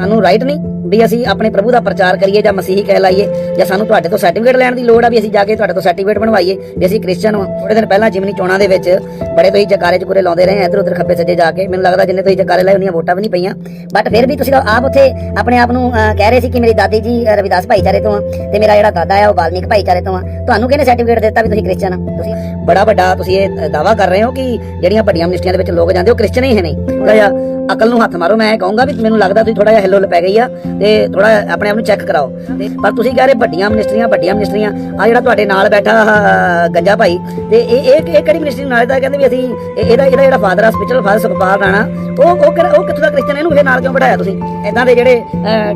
ਸਾਨੂੰ ਰਾਈਟ ਨਹੀਂ ਵੀ ਅਸੀਂ ਆਪਣੇ ਪ੍ਰਭੂ ਦਾ ਪ੍ਰਚਾਰ ਕਰੀਏ ਜਾਂ ਮਸੀਹੀ ਕਹਿਲਾਈਏ ਜਾਂ ਸਾਨੂੰ ਤੁਹਾਡੇ ਤੋਂ ਸਰਟੀਫਿਕੇਟ ਲੈਣ ਦੀ ਲੋੜ ਆ ਵੀ ਅਸੀਂ ਜਾ ਕੇ ਤੁਹਾਡੇ ਤੋਂ ਸਰਟੀਫਿਕੇਟ ਬਣਵਾਈਏ ਵੀ ਅਸੀਂ ਕ੍ਰਿਸਚੀਅਨ ਹਾਂ। ਥੋੜੇ ਦਿਨ ਪਹਿਲਾਂ ਜਿਮਨੀ ਚੋਣਾਂ ਦੇ ਵਿੱਚ ਬੜੇ ਤੁਸੀਂ ਜਕਾਰੇ ਚ ਲਾਉਂਦੇ ਰਹੇ, ਇੱਧਰ ਉੱਧਰ ਖੱਬੇ ਸੱਜੇ ਜਾ ਕੇ। ਮੈਨੂੰ ਲੱਗਦਾ ਜਿੰਨੇ ਤੁਸੀਂ ਜਕਾਰੇ ਲਾਏ ਉਹਨੀਆਂ ਵੋਟਾਂ ਵੀ ਨਹੀਂ ਪਈਆਂ। ਬਟ ਫਿਰ ਵੀ ਤੁਸੀਂ ਆਪ ਉੱਥੇ ਆਪਣੇ ਆਪ ਨੂੰ ਕਹਿ ਰਹੇ ਸੀ ਕਿ ਮੇਰੀ ਦਾਦੀ ਜੀ ਰਵਿਦਾਸ ਭਾਈਚਾਰੇ ਤੋਂ ਆ ਤੇ ਮੇਰਾ ਜਿਹੜਾ ਦਾਦਾ ਆ ਉਹ ਵਾਲਮੀਕ ਭਾਈਚਾਰੇ ਤੋਂ ਆ। ਤੁਹਾਨੂੰ ਕਿਹਨੇ ਸਰਟੀਫਿਕੇਟ ਦਿੱਤਾ ਵੀ ਤੁਸੀਂ ਕ੍ਰਿਸਚੀਅਨ ਆ? ਤੁਸੀਂ ਬੜਾ ਵੱਡਾ ਤੁਸੀਂ ਇਹ ਦਾਵਾ ਕਰ ਰਹੇ ਹੋ ਕਿ ਜਿਹੜੀਆਂ ਵੱਡੀਆਂ ਮਿਨਿਸਟਰੀਆਂ ਦੇ ਵਿੱਚ ਲੋਕ ਜਾਂਦੇ, ਉਹ ਕ੍ਰਿਸਚੀਅਨ ਹੀ ਹੈ ਨਹੀਂ। ਥੋੜਾ ਜਿਹਾ ਅਕਲ ਨੂੰ ਹੱਥ ਮਾਰੋ, ਮੈਂ ਕਹੂੰਗਾ ਵੀ ਮੈਨੂੰ ਲੱਗਦਾ ਤੁਸੀਂ ਥੋੜਾ ਜਿਹਾ ਹਿੱਲੋ ਪੈ ਗਈ ਆ ਤੇ ਥੋੜਾ ਆਪਣੇ ਆਪ ਨੂੰ ਚੈੱਕ ਕਰਾਓ। ਤੇ ਪਰ ਤੁਸੀਂ ਕਹਿ ਰਹੇ ਵੱਡੀਆਂ ਮਿਨਿਸਟਰੀਆਂ ਵੱਡੀਆਂ ਮਿਨਿਸਟਰੀਆਂ ਆ। ਜਿਹੜਾ ਤੁਹਾਡੇ ਨਾਲ ਬੈਠਾ ਗੰਜਾ ਭਾਈ, ਤੇ ਇਹ ਇਹ ਇਹ ਕਿਹੜੀ ਮਿਨਿਸਟਰੀ ਨਾਲ ਦਾ ਕਹਿੰਦੇ ਵੀ ਅਸੀਂ ਇਹਦਾ ਇਹਦਾ ਜਿਹੜਾ ਫਾਦਰ ਆ ਸਪਿਰਚੁਅਲ ਫਾਦਰ ਸੁਖਪਾਲ ਰਾਣਾ, ਉਹ ਉਹ ਉਹ ਕਿੱਥੋਂ ਦਾ ਕ੍ਰਿਸਚਨ ਇਹਨੂੰ ਫਿਰ ਨਾਲ ਕਿਉਂ ਬਿਠਾਇਆ ਤੁਸੀਂ? ਇਦਾਂ ਦੇ ਜਿਹੜੇ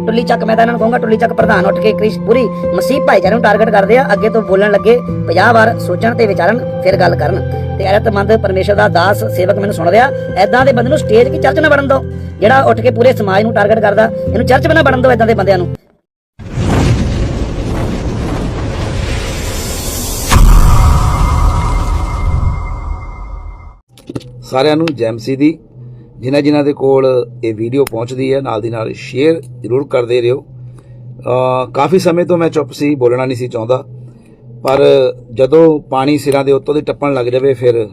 ਟੁੱਲੀ ਚੱਕ, ਮੈਂ ਤਾਂ ਇਹਨਾਂ ਨੂੰ ਕਹੂੰਗਾ ਟੁੱਲੀ ਚੱਕ ਪ੍ਰਧਾਨ ਉੱਠ ਕੇ ਕ੍ਰਿਸ਼ ਪੂਰੀ ਮਸੀਹ ਭਾਈਚਾਰੇ ਨੂੰ ਟਾਰਗੇਟ ਕਰਦੇ ਆ, ਅੱਗੇ ਤੋਂ ਬੋਲਣ ਲੱਗੇ 50 ਵਾਰ ਸੋਚਣ ਤੇ ਵਿਚਾਰਨ, ਫਿਰ ਗੱਲ ਕਰਨ। ਤੇ ਅਰਤਮੰਦ ਪਰਮੇਸ਼ਰ ਦਾ ਦਾਸ ਸੇਵਕ ਮੈਨੂੰ ਸੁਣ ਰਿਹਾ ਐਦਾਂ ਦੇ ਬੰਦੇ ਨੂੰ ਸਟੇਜ ਕੀ ਚਰਚ ਨਾ ਬਣਨ ਦੋ ਜਿਹੜਾ ਉੱਠ ਕੇ ਪੂਰੇ ਸਮਾਜ ਨੂੰ ਟਾਰਗੇਟ ਕਰਦਾ ਇਹਨੂੰ ਚਰਚ ਬਣਾ ਬਣਨ ਦਿਓ ਐਦਾਂ ਦੇ ਬੰਦਿਆਂ ਨੂੰ। ਸਾਰਿਆਂ ਨੂੰ ਜੈਮਸੀ ਦੀ। ਜਿਨ੍ਹਾਂ ਜਿਨ੍ਹਾਂ ਦੇ ਕੋਲ ਇਹ ਵੀਡੀਓ ਪਹੁੰਚਦੀ ਹੈ, ਨਾਲ ਦੀ ਨਾਲ ਸ਼ੇਅਰ ਜ਼ਰੂਰ ਕਰਦੇ ਰਹੋ। ਅ ਕਾਫੀ ਸਮੇਂ ਤੋਂ ਮੈਂ ਚੁੱਪ ਸੀ, ਬੋਲਣਾ ਨਹੀਂ ਸੀ ਚਾਹੁੰਦਾ। ਪਰ ਜਦੋਂ ਪਾਣੀ ਸਿਰਾਂ ਦੇ ਉੱਤੋਂ ਦੀ ਟੱਪਣ ਲੱਗ ਜਾਵੇ, ਫਿਰ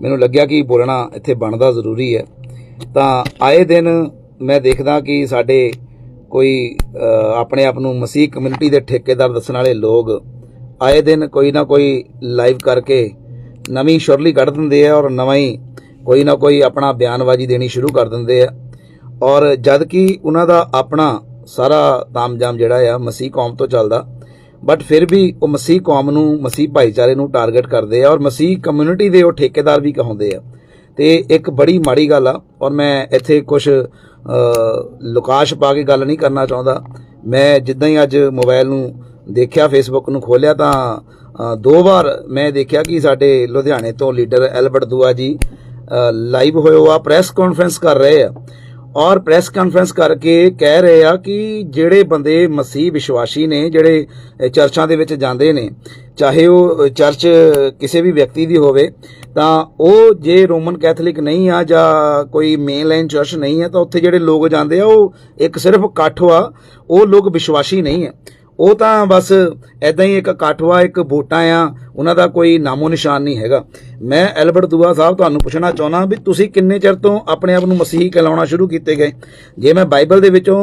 ਮੈਨੂੰ ਲੱਗਿਆ ਕਿ ਬੋਲਣਾ ਇੱਥੇ ਬਣਦਾ ਜ਼ਰੂਰੀ ਹੈ। ਤਾਂ ਆਏ ਦਿਨ ਮੈਂ ਦੇਖਦਾ ਕਿ ਸਾਡੇ ਕੋਈ ਆਪਣੇ ਆਪ ਨੂੰ ਮਸੀਹ ਕਮਿਊਨਿਟੀ ਦੇ ਠੇਕੇਦਾਰ ਦੱਸਣ ਵਾਲੇ ਲੋਕ ਆਏ ਦਿਨ ਕੋਈ ਨਾ ਕੋਈ ਲਾਈਵ ਕਰਕੇ ਨਵੀਂ ਸ਼ੁਰਲੀ ਕੱਢ ਦਿੰਦੇ ਆ ਔਰ ਨਵਾਂ ਹੀ ਕੋਈ ਨਾ ਕੋਈ ਆਪਣਾ ਬਿਆਨਬਾਜ਼ੀ ਦੇਣੀ ਸ਼ੁਰੂ ਕਰ ਦਿੰਦੇ ਆ। ਔਰ ਜਦ ਕਿ ਉਹਨਾਂ ਦਾ ਆਪਣਾ ਸਾਰਾ ਤਾਮਜਾਮ ਜਿਹੜਾ ਆ ਮਸੀਹ ਕੌਮ ਤੋਂ ਚੱਲਦਾ। ਬਟ ਫਿਰ ਵੀ ਉਹ ਮਸੀਹ ਕੌਮ ਨੂੰ, ਮਸੀਹ ਭਾਈਚਾਰੇ ਨੂੰ ਟਾਰਗੇਟ ਕਰਦੇ ਆ ਔਰ ਮਸੀਹ ਕਮਿਊਨਿਟੀ ਦੇ ਉਹ ਠੇਕੇਦਾਰ ਵੀ ਕਹਾਉਂਦੇ ਆ। ਤੇ ਇੱਕ ਬੜੀ ਮਾੜੀ ਗੱਲ ਆ ਔਰ ਮੈਂ ਇੱਥੇ ਕੁਝ ਲੁਕਾਸ਼ ਪਾ ਕੇ ਗੱਲ ਨਹੀਂ ਕਰਨਾ ਚਾਹੁੰਦਾ। ਮੈਂ ਜਿੱਦਾਂ ਹੀ ਅੱਜ ਮੋਬਾਈਲ ਨੂੰ ਦੇਖਿਆ ਫੇਸਬੁੱਕ ਨੂੰ ਖੋਲਿਆ ਤਾਂ ਦੋ ਵਾਰ ਮੈਂ ਦੇਖਿਆ ਕਿ ਸਾਡੇ ਲੁਧਿਆਣੇ ਤੋਂ ਲੀਡਰ ਐਲਬਰਟ ਦੂਆ ਜੀ ਲਾਈਵ ਹੋਏ ਹੋ ਆ ਪ੍ਰੈਸ ਕਾਨਫਰੰਸ ਕਰ ਰਹੇ ਆ। ਔਰ ਪ੍ਰੈਸ ਕਾਨਫਰੰਸ ਕਰਕੇ ਕਹਿ ਰਹੇ ਆ ਕਿ ਜਿਹੜੇ ਬੰਦੇ ਮਸੀਹ ਵਿਸ਼ਵਾਸੀ ਨੇ, ਜਿਹੜੇ ਚਰਚਾਂ ਦੇ ਵਿੱਚ ਜਾਂਦੇ ਨੇ, ਚਾਹੇ ਉਹ ਚਰਚ ਕਿਸੇ ਵੀ ਵਿਅਕਤੀ ਦੀ ਹੋਵੇ, ਤਾਂ ਉਹ ਜੇ ਰੋਮਨ ਕੈਥੋਲਿਕ ਨਹੀਂ ਆ ਜਾਂ ਕੋਈ ਮੇਨ ਲਾਈਨ ਚਰਚ ਨਹੀਂ ਹੈ ਤਾਂ ਉੱਥੇ ਜਿਹੜੇ ਲੋਕ ਜਾਂਦੇ ਆ, ਉਹ ਇੱਕ ਸਿਰਫ ਇਕੱਠ ਆ ਉਹ ਲੋਕ ਵਿਸ਼ਵਾਸੀ ਨਹੀਂ ਹੈ ਉਹ ਤਾਂ ਬਸ ਐਦਾਂ ਹੀ ਇੱਕ ਇਕੱਠਵਾ ਇੱਕ ਵੋਟਾਂ ਆ, ਉਹਨਾਂ ਦਾ ਕੋਈ ਨਾਮੋ ਨਿਸ਼ਾਨ ਨਹੀਂ ਹੈਗਾ। ਮੈਂ ਐਲਬਰਟ ਦੂਆ ਸਾਹਿਬ ਤੁਹਾਨੂੰ ਪੁੱਛਣਾ ਚਾਹੁੰਦਾ ਵੀ ਤੁਸੀਂ ਕਿੰਨੇ ਚਿਰ ਤੋਂ ਆਪਣੇ ਆਪ ਨੂੰ ਮਸੀਹੀ ਕਹਿਲਾਉਣਾ ਸ਼ੁਰੂ ਕੀਤੇ ਗਏ? ਜੇ ਮੈਂ ਬਾਈਬਲ ਦੇ ਵਿੱਚੋਂ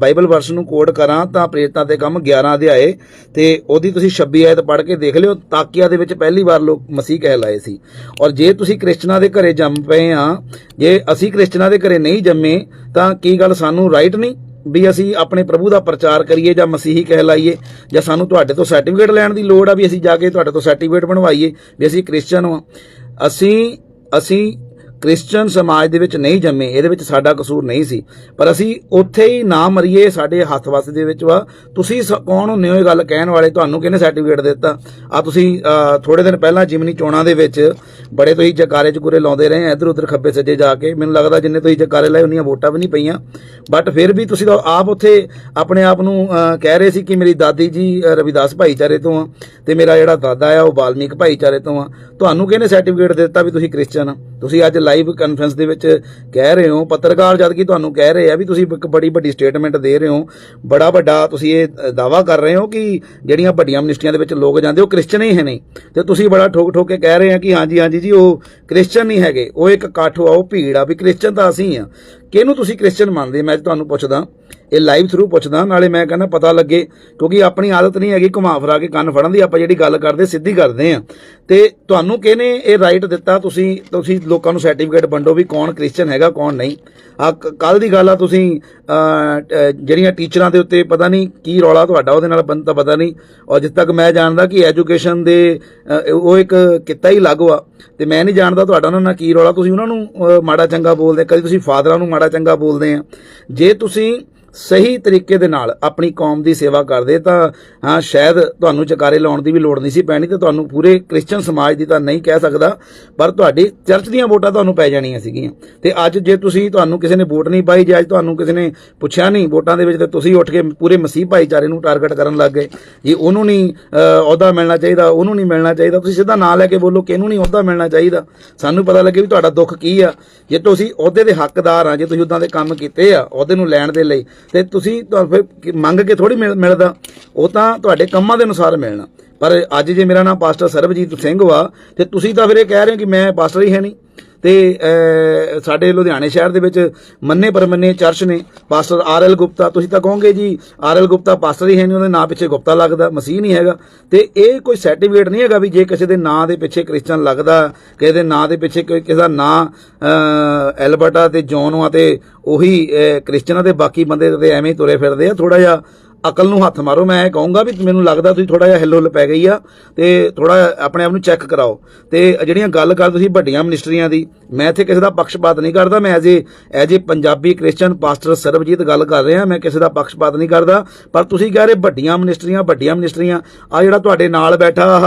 ਬਾਈਬਲ ਵਰਸ ਨੂੰ ਕੋਡ ਕਰਾਂ ਤਾਂ ਪ੍ਰੇਰਿਤਾਂ ਦੇ ਕੰਮ 11 ਅਧਿਆਏ ਤੇ ਉਹਦੀ ਤੁਸੀਂ 26 ਆਇਤ ਪੜ੍ਹ ਕੇ ਦੇਖ ਲਿਓ, ਤਾਕੀਆ ਦੇ ਵਿੱਚ ਪਹਿਲੀ ਵਾਰ ਲੋਕ ਮਸੀਹ ਕਹਿਲਾਏ ਸੀ। ਔਰ ਜੇ ਤੁਸੀਂ ਕ੍ਰਿਸਚਨਾਂ ਦੇ ਘਰੇ ਜੰਮ ਪਏ ਆ, ਜੇ ਅਸੀਂ ਕ੍ਰਿਸਚਨਾਂ ਦੇ ਘਰੇ ਨਹੀਂ ਜੰਮੇ, ਤਾਂ ਕੀ ਗੱਲ ਸਾਨੂੰ ਰਾਈਟ ਨਹੀਂ? ਵੀ ਅਸੀਂ ਆਪਣੇ ਪ੍ਰਭੂ ਦਾ ਪ੍ਰਚਾਰ ਕਰੀਏ ਜਾਂ ਮਸੀਹੀ ਕਹਿਲਾਈਏ ਜਾਂ ਸਾਨੂੰ ਤੁਹਾਡੇ ਤੋਂ ਸਰਟੀਫਿਕੇਟ ਲੈਣ ਦੀ ਲੋੜ ਆ ਵੀ ਅਸੀਂ ਜਾ ਕੇ ਤੁਹਾਡੇ ਤੋਂ ਸਰਟੀਫਿਕੇਟ ਬਣਵਾਈਏ, ਵੀ ਅਸੀਂ ਕ੍ਰਿਸਚੀਅਨ ਹਾਂ। ਅਸੀਂ ਅਸੀਂ ਕ੍ਰਿਸਚੀਅਨ ਸਮਾਜ ਦੇ ਵਿੱਚ ਨਹੀਂ ਜੰਮੇ ਇਹਦੇ ਵਿੱਚ ਸਾਡਾ ਕਸੂਰ ਨਹੀਂ ਸੀ। ਪਰ ਅਸੀਂ ਉੱਥੇ ਹੀ ਨਾ ਮਰੀਏ ਸਾਡੇ ਹੱਥ ਵਸ ਦੇ ਵਿੱਚ ਵਾ। ਤੁਸੀਂ ਸ- ਕੌਣ ਹੁੰਦੇ ਹੋ ਇਹ ਗੱਲ ਕਹਿਣ ਵਾਲੇ? ਤੁਹਾਨੂੰ ਕਿਹਨੇ ਸਰਟੀਫਿਕੇਟ ਦਿੱਤਾ? ਆ ਤੁਸੀਂ ਅ, ਥੋੜੇ ਦਿਨ ਪਹਿਲਾਂ ਜਿਮਨੀ ਚੋਣਾਂ ਦੇ ਵਿੱਚ ਬੜੇ ਤੁਸੀਂ ਜਕਾਰੇ ਚੁਕੂਰੇ ਲਾਉਂਦੇ ਰਹੇ ਇੱਧਰ ਉੱਧਰ ਖੱਬੇ ਸੱਜੇ ਜਾ ਕੇ। ਮੈਨੂੰ ਲੱਗਦਾ ਜਿੰਨੇ ਤੁਸੀਂ ਜਕਾਰੇ ਲਾਏ ਉਹਨੀਆਂ ਵੋਟਾਂ ਵੀ ਨਹੀਂ ਪਈਆਂ। ਬਟ ਫਿਰ ਵੀ ਤੁਸੀਂ ਤਾਂ ਆਪ ਉੱਥੇ ਆਪਣੇ ਆਪ ਨੂੰ ਕਹਿ ਰਹੇ ਸੀ ਕਿ ਮੇਰੀ ਦਾਦੀ ਜੀ ਰਵਿਦਾਸ ਭਾਈਚਾਰੇ ਤੋਂ ਆ। ਤੇ ਮੇਰਾ ਜਿਹੜਾ ਦਾਦਾ ਆ ਉਹ ਵਾਲਮੀਕ ਭਾਈਚਾਰੇ ਤੋਂ ਆ। ਤੁਹਾਨੂੰ ਕਿਹਨੇ ਸਰਟੀਫਿਕੇਟ ਦਿੱਤਾ ਵੀ ਤੁਸੀਂ ਕ੍ਰਿਸਚੀਅਨ ਆ? ਤੁਸੀਂ ਅੱਜ ਲਾਈਵ ਕਾਨਫਰੰਸ ਦੇ ਵਿੱਚ ਕਹਿ ਰਹੇ ਹੋ, ਪੱਤਰਕਾਰ ਜਦ ਕਿ ਤੁਹਾਨੂੰ ਕਹਿ ਰਹੇ ਆ ਵੀ ਤੁਸੀਂ ਇੱਕ ਬੜੀ ਵੱਡੀ ਸਟੇਟਮੈਂਟ ਦੇ ਰਹੇ ਹੋ। ਬੜਾ ਵੱਡਾ ਤੁਸੀਂ ਇਹ ਦਾਵਾ ਕਰ ਰਹੇ ਹੋ ਕਿ ਜਿਹੜੀਆਂ ਵੱਡੀਆਂ ਮਿਨਿਸਟਰੀਆਂ ਦੇ ਵਿੱਚ ਲੋਕ ਜਾਂਦੇ, ਉਹ ਕ੍ਰਿਸਚਨ ਹੀ ਹੈ ਨਹੀਂ। ਤੇ ਤੁਸੀਂ ਬੜਾ ਠੋਕ ਠੋਕ ਕੇ ਕਹਿ ਰਹੇ ਆ ਕਿ ਹਾਂਜੀ ਹਾਂਜੀ ਜੀ, ਉਹ ਕ੍ਰਿਸਚਨ ਨਹੀਂ ਹੈਗੇ। ਉਹ ਇੱਕ ਇਕੱਠ ਆ ਉਹ ਭੀੜ ਆ ਵੀ ਕ੍ਰਿਸਚਨ ਤਾਂ ਅਸੀਂ ਆ। ਕਿਹਨੂੰ ਤੁਸੀਂ ਕ੍ਰਿਸਚਨ ਮੰਨਦੇ? ਮੈਂ ਤੁਹਾਨੂੰ ਪੁੱਛਦਾ। ਇਹ ਲਾਈਵ ਥਰੂ ਪੁੱਛਦਾ, ਨਾਲੇ ਮੈਂ ਕਹਿੰਦਾ ਪਤਾ ਲੱਗੇ, ਕਿਉਂਕਿ ਆਪਣੀ ਆਦਤ ਨਹੀਂ ਹੈਗੀ ਘੁਮਾ ਫਰਾ ਕੇ ਕੰਨ ਫੜਨ ਦੀ, ਆਪਾਂ ਜਿਹੜੀ ਗੱਲ ਕਰਦੇ, ਸਿੱਧੀ ਕਰਦੇ ਆ ਤੇ ਤੁਹਾਨੂੰ ਕਿਹਨੇ ਇਹ ਰਾਈਟ ਦਿੱਤਾ? ਤੁਸੀਂ ਤੁਸੀਂ ਲੋਕਾਂ ਨੂੰ ਸਰਟੀਫਿਕੇਟ ਵੰਡੋ ਵੀ ਕੌਣ ਕ੍ਰਿਸਚੀਅਨ ਹੈਗਾ, ਕੌਣ ਨਹੀਂ। ਆ ਕੱਲ ਦੀ ਗੱਲ ਆ, ਤੁਸੀਂ ਜਿਹੜੀਆਂ ਟੀਚਰਾਂ ਦੇ ਉੱਤੇ ਪਤਾ ਨਹੀਂ ਕੀ ਰੌਲਾ ਤੁਹਾਡਾ, ਉਹਦੇ ਨਾਲ ਬੰਦ ਤਾਂ ਪਤਾ ਨਹੀਂ। ਔਰ ਜਿੱਦ ਤੱਕ ਮੈਂ ਜਾਣਦਾ ਕਿ ਐਜੂਕੇਸ਼ਨ ਦੇ ਉਹ ਇੱਕ ਕਿੱਤਾ ਹੀ ਲਾਗੂ ਆ। ਤੇ ਮੈਂ ਨਹੀਂ ਜਾਣਦਾ ਤੁਹਾਡਾ ਉਹਨਾਂ ਨਾਲ ਕੀ ਰੌਲਾ। ਤੁਸੀਂ ਉਹਨਾਂ ਨੂੰ ਮਾੜਾ ਚੰਗਾ ਬੋਲਦੇ ਕਦੀ ਤੁਸੀਂ ਫਾਦਰਾਂ ਨੂੰ ਮਾੜਾ ਚੰਗਾ ਬੋਲਦੇ ਆ। ਜੇ ਤੁਸੀਂ ਸਹੀ ਤਰੀਕੇ ਦੇ ਨਾਲ ਆਪਣੀ ਕੌਮ ਦੀ ਸੇਵਾ ਕਰਦੇ ਤਾਂ, ਹਾਂ, ਸ਼ਾਇਦ ਤੁਹਾਨੂੰ ਚਕਾਰੇ ਲਾਉਣ ਦੀ ਵੀ ਲੋੜ ਨਹੀਂ ਸੀ ਪੈਣੀ ਤੇ ਤੁਹਾਨੂੰ ਪੂਰੇ ਕ੍ਰਿਸਚੀਅਨ ਸਮਾਜ ਦੀ ਤਾਂ ਨਹੀਂ ਕਹਿ ਸਕਦਾ, ਪਰ ਤੁਹਾਡੀ ਚਰਚ ਦੀਆਂ ਵੋਟਾਂ ਤੁਹਾਨੂੰ ਪੈ ਜਾਣੀਆਂ ਸੀਗੀਆਂ। ਤੇ ਅੱਜ ਜੇ ਤੁਸੀਂ ਤੁਹਾਨੂੰ ਕਿਸੇ ਨੇ ਵੋਟ ਨਹੀਂ ਪਾਈ, ਜੇ ਅੱਜ ਤੁਹਾਨੂੰ ਕਿਸੇ ਨੇ ਪੁੱਛਿਆ ਨਹੀਂ ਵੋਟਾਂ ਦੇ ਵਿੱਚ, ਤੇ ਤੁਸੀਂ ਉੱਠ ਕੇ ਪੂਰੇ ਮਸੀਹ ਭਾਈਚਾਰੇ ਨੂੰ ਟਾਰਗੇਟ ਕਰਨ ਲੱਗ ਗਏ, ਜੀ ਉਹਨੂੰ ਨਹੀਂ ਅਹੁਦਾ ਮਿਲਣਾ ਚਾਹੀਦਾ, ਉਹਨੂੰ ਨਹੀਂ ਮਿਲਣਾ ਚਾਹੀਦਾ, ਤੁਸੀਂ ਸਿੱਧਾ ਨਾਂ ਲੈ ਕੇ ਬੋਲੋ ਕਿ ਇਹਨੂੰ ਨਹੀਂ ਅਹੁਦਾ ਮਿਲਣਾ ਚਾਹੀਦਾ। ਸਾਨੂੰ ਪਤਾ ਲੱਗੇ ਵੀ ਤੁਹਾਡਾ ਦੁੱਖ ਕੀ ਆ। ਜੇ ਤੁਸੀਂ ਅਹੁਦੇ ਦੇ ਹੱਕਦਾਰ ਆ, ਜੇ ਤੁਸੀਂ ਉਦਾਂ ਦੇ ਕੰਮ ਕੀਤੇ ਆ, ਅਹੁਦੇ ਨੂੰ ਲੈਣ ਦੇ ਲਈ ਤੇ ਤੁਸੀਂ ਤਾਂ ਫਿਰ ਮੰਗ ਕੇ ਥੋੜੀ ਮਿਲਦਾ। ਉਹ ਤਾਂ ਤੁਹਾਡੇ ਕੰਮਾਂ ਦੇ ਅਨੁਸਾਰ ਮਿਲਣਾ। ਪਰ ਅੱਜ ਜੇ ਮੇਰਾ ਨਾਮ ਪਾਸਟਰ ਸਰਬਜੀਤ ਸਿੰਘ ਵਾ, ਤੇ ਤੁਸੀਂ ਤਾਂ ਫਿਰ ਇਹ ਕਹਿ ਰਹੇ ਹੋ ਕਿ ਮੈਂ ਪਾਸਟਰ ਹੀ ਹੈ ਨਹੀਂ। ਤੇ ਸਾਡੇ ਲੁਧਿਆਣੇ ਸ਼ਹਿਰ ਦੇ ਵਿੱਚ ਮੰਨੇ ਪਰਮੰਨੇ ਚਰਚ ਨੇ ਪਾਸਟਰ ਆਰ ਐਲ ਗੁਪਤਾ। ਤੁਸੀਂ ਤਾਂ ਕਹੋਗੇ ਜੀ ਆਰ ਐਲ ਗੁਪਤਾ ਪਾਸਟਰ ਹੀ ਹੈ ਨਹੀਂ ਉਹਦੇ ਨਾਂ ਪਿੱਛੇ ਗੁਪਤਾ ਲੱਗਦਾ ਮਸੀਹ ਨਹੀਂ ਹੈਗਾ। ਤੇ ਇਹ ਕੋਈ ਸਰਟੀਫਿਕੇਟ ਨਹੀਂ ਹੈਗਾ ਵੀ ਜੇ ਕਿਸੇ ਦੇ ਨਾਂ ਦੇ ਪਿੱਛੇ ਕ੍ਰਿਸਚਨ ਲੱਗਦਾ ਕਿਸੇ ਦੇ ਨਾਂ ਦੇ ਪਿੱਛੇ ਕੋਈ ਕਿਸੇ ਦਾ ਨਾਂ ਅਹ, ਐਲਬਰਟਾ ਤੇ ਜੌਨ ਆ ਤੇ ਉਹੀ ਅਹ, ਕ੍ਰਿਸਚਨਾਂ ਦੇ ਬਾਕੀ ਬੰਦੇ ਤੇ ਐਵੇਂ ਹੀ ਤੁਰੇ ਫਿਰਦੇ ਆ ਥੋੜਾ ਜਿਹਾ ਅਕਲ ਨੂੰ ਹੱਥ ਮਾਰੋ। ਮੈਂ ਇਹ ਕਹੂੰਗਾ ਵੀ ਮੈਨੂੰ ਲੱਗਦਾ ਤੁਸੀਂ ਥੋੜਾ ਜਿਹਾ ਹਿੱਲ ਹੁੱਲ ਪੈ ਗਈ ਆ ਤੇ ਥੋੜਾ ਆਪਣੇ ਆਪ ਨੂੰ ਚੈੱਕ ਕਰਾਓ। ਤੇ ਜਿਹੜੀਆਂ ਗੱਲ ਕਰ ਤੁਸੀਂ ਵੱਡੀਆਂ ਮਿਨਿਸਟਰੀਆਂ ਦੀ, ਮੈਂ ਇੱਥੇ ਕਿਸੇ ਦਾ ਪੱਖਪਾਤ ਨਹੀਂ ਕਰਦਾ। ਮੈਂ as a as a Punjabi Christian pastor Sarabjit ਗੱਲ ਕਰ ਰਿਹਾ। ਮੈਂ ਕਿਸੇ ਦਾ ਪੱਖਪਾਤ ਨਹੀਂ ਕਰਦਾ। ਪਰ ਤੁਸੀਂ ਕਹਿ ਰਹੇ ਵੱਡੀਆਂ ਮਿਨਿਸਟਰੀਆਂ ਵੱਡੀਆਂ ਮਿਨਿਸਟਰੀਆਂ ਆ ਜਿਹੜਾ ਤੁਹਾਡੇ ਨਾਲ ਬੈਠਾ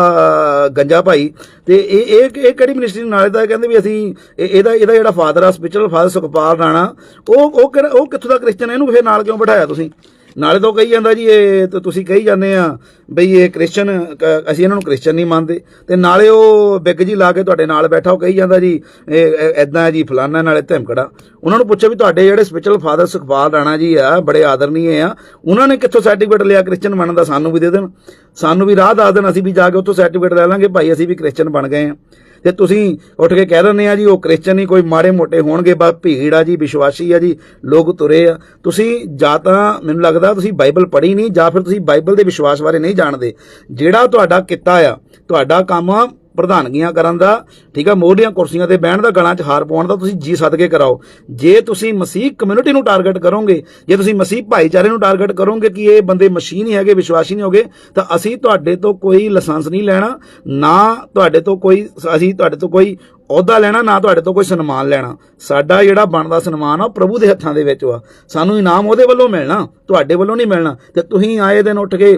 ਗੰਜਾ ਭਾਈ, ਤੇ ਇਹ ਇਹ ਇਹ ਕਿਹੜੀ ਮਿਨਿਸਟਰੀ ਨਾਲ ਦਾ ਕਹਿੰਦੇ ਵੀ ਅਸੀਂ ਇਹ- ਇਹਦਾ ਇਹਦਾ ਜਿਹੜਾ ਫਾਦਰ ਆ ਸਪਿਰਚੁਅਲ ਫਾਦਰ ਸੁਖਪਾਲ ਰਾਣਾ, ਉਹ ਉਹ ਕਿਹੜਾ- ਉਹ ਕਿੱਥੋਂ ਦਾ ਕ੍ਰਿਸਚੀਅਨ ਇਹਨੂੰ ਫਿਰ ਨਾਲ ਕਿਉਂ ਬਿਠਾਇਆ ਤੁਸੀਂ? ਨਾਲੇ ਤੋਂ ਕਹੀ ਜਾਂਦਾ ਜੀ, ਇਹ ਤਾਂ ਤੁਸੀਂ ਕਹੀ ਜਾਂਦੇ ਆ ਬਈ ਇਹ ਕ੍ਰਿਸਚਨ, ਕ- ਅਸੀਂ ਇਹਨਾਂ ਨੂੰ ਕ੍ਰਿਸਚਨ ਨਹੀਂ ਮੰਨਦੇ। ਤੇ ਨਾਲੇ ਉਹ ਬਿੱਗ ਜੀ ਲਾ ਕੇ ਤੁਹਾਡੇ ਨਾਲ ਬੈਠਾ, ਉਹ ਕਹੀ ਜਾਂਦਾ ਜੀ, ਇਹ ਐਦਾਂ ਜੀ, ਫਲਾਨਾ ਨਾਲੇ ਧਮਕੜਾ। ਉਹਨਾਂ ਨੂੰ ਪੁੱਛਿਆ ਵੀ ਤੁਹਾਡੇ ਜਿਹੜੇ ਸਪਿਰਚੁਅਲ ਫਾਦਰ ਸੁਖਪਾਲ ਰਾਣਾ ਜੀ ਆ, ਬੜੇ ਆਦਰਨੀਏ ਆ, ਉਹਨਾਂ ਨੇ ਕਿੱਥੋਂ ਸਰਟੀਫਿਕੇਟ ਲਿਆ ਕ੍ਰਿਸਚਨ ਬਣਨ ਦਾ ਸਾਨੂੰ ਵੀ ਦੇ ਦੇਣ? ਸਾਨੂੰ ਵੀ ਰਾਹ ਦੱਸ ਦੇਣ, ਅਸੀਂ ਵੀ ਜਾ ਕੇ ਉੱਥੋਂ ਸਰਟੀਫਿਕੇਟ ਲੈ ਲਾਂਗੇ, ਭਾਈ ਅਸੀਂ ਵੀ ਕ੍ਰਿਸਚਨ ਬਣ ਗਏ ਆ। ਤੇ ਤੁਸੀਂ ਉੱਠ ਕੇ ਕਹਿ ਦਿੰਦੇ ਆ ਜੀ, ਉਹ ਕ੍ਰਿਸਚਨ ਨਹੀਂ ਕੋਈ ਮਾੜੇ ਮੋਟੇ ਹੋਣਗੇ, ਬਸ ਭੀੜ ਆ ਜੀ, ਵਿਸ਼ਵਾਸੀ ਆ ਜੀ, ਲੋਕ ਤੁਰੇ ਆ। ਤੁਸੀਂ ਜਾਂ ਤਾਂ ਮੈਨੂੰ ਲੱਗਦਾ ਤੁਸੀਂ ਬਾਈਬਲ ਪੜ੍ਹੀ ਨਹੀਂ, ਜਾਂ ਫਿਰ ਤੁਸੀਂ ਬਾਈਬਲ ਦੇ ਵਿਸ਼ਵਾਸ ਬਾਰੇ ਨਹੀਂ ਜਾਣਦੇ। ਜਿਹੜਾ ਤੁਹਾਡਾ ਕਿੱਤਾ ਆ, ਤੁਹਾਡਾ ਕੰਮ ਪ੍ਰਧਾਨਗੀਆਂ ਕਰਨ ਦਾ, ਠੀਕ ਆ ਮੋਢੀਆਂ ਕੁਰਸੀਆਂ ਤੇ ਬਹਿਣ ਦਾ, ਗਲਾਂ 'ਚ ਹਾਰ ਪਾਉਣ ਦਾ, ਤੁਸੀਂ ਜੀ ਸਦਕੇ ਕਰਾਓ। ਜੇ ਤੁਸੀਂ ਮਸੀਹ ਕਮਿਊਨਿਟੀ ਨੂੰ ਟਾਰਗੇਟ ਕਰੋਗੇ, ਜੇ ਤੁਸੀਂ ਮਸੀਹ ਭਾਈਚਾਰੇ ਨੂੰ ਟਾਰਗੇਟ ਕਰੋਗੇ ਕਿ ਇਹ ਬੰਦੇ ਮਸ਼ੀਨ ਨਹੀਂ ਹੈਗੇ, ਵਿਸ਼ਵਾਸੀ ਨਹੀਂ ਹੋਗੇ, ਤਾਂ ਅਸੀਂ ਤੁਹਾਡੇ ਤੋਂ ਕੋਈ ਲਾਇਸੈਂਸ ਨਹੀਂ ਲੈਣਾ, ਨਾ ਤੁਹਾਡੇ ਤੋਂ ਕੋਈ, ਅਸੀਂ ਤੁਹਾਡੇ ਤੋਂ ਕੋਈ ਅਹੁਦਾ ਲੈਣਾ, ਨਾ ਤੁਹਾਡੇ ਤੋਂ ਕੋਈ ਸਨਮਾਨ ਲੈਣਾ। ਸਾਡਾ ਜਿਹੜਾ ਬਣਦਾ ਸਨਮਾਨ ਆ, ਉਹ ਪ੍ਰਭੂ ਦੇ ਹੱਥਾਂ ਦੇ ਵਿੱਚ ਆ ਸਾਨੂੰ ਇਨਾਮ ਉਹਦੇ ਵੱਲੋਂ ਮਿਲਣਾ, ਤੁਹਾਡੇ ਵੱਲੋਂ ਨਹੀਂ ਮਿਲਣਾ। ਤੇ ਤੁਸੀਂ ਆਏ ਦਿਨ ਉੱਠ ਕੇ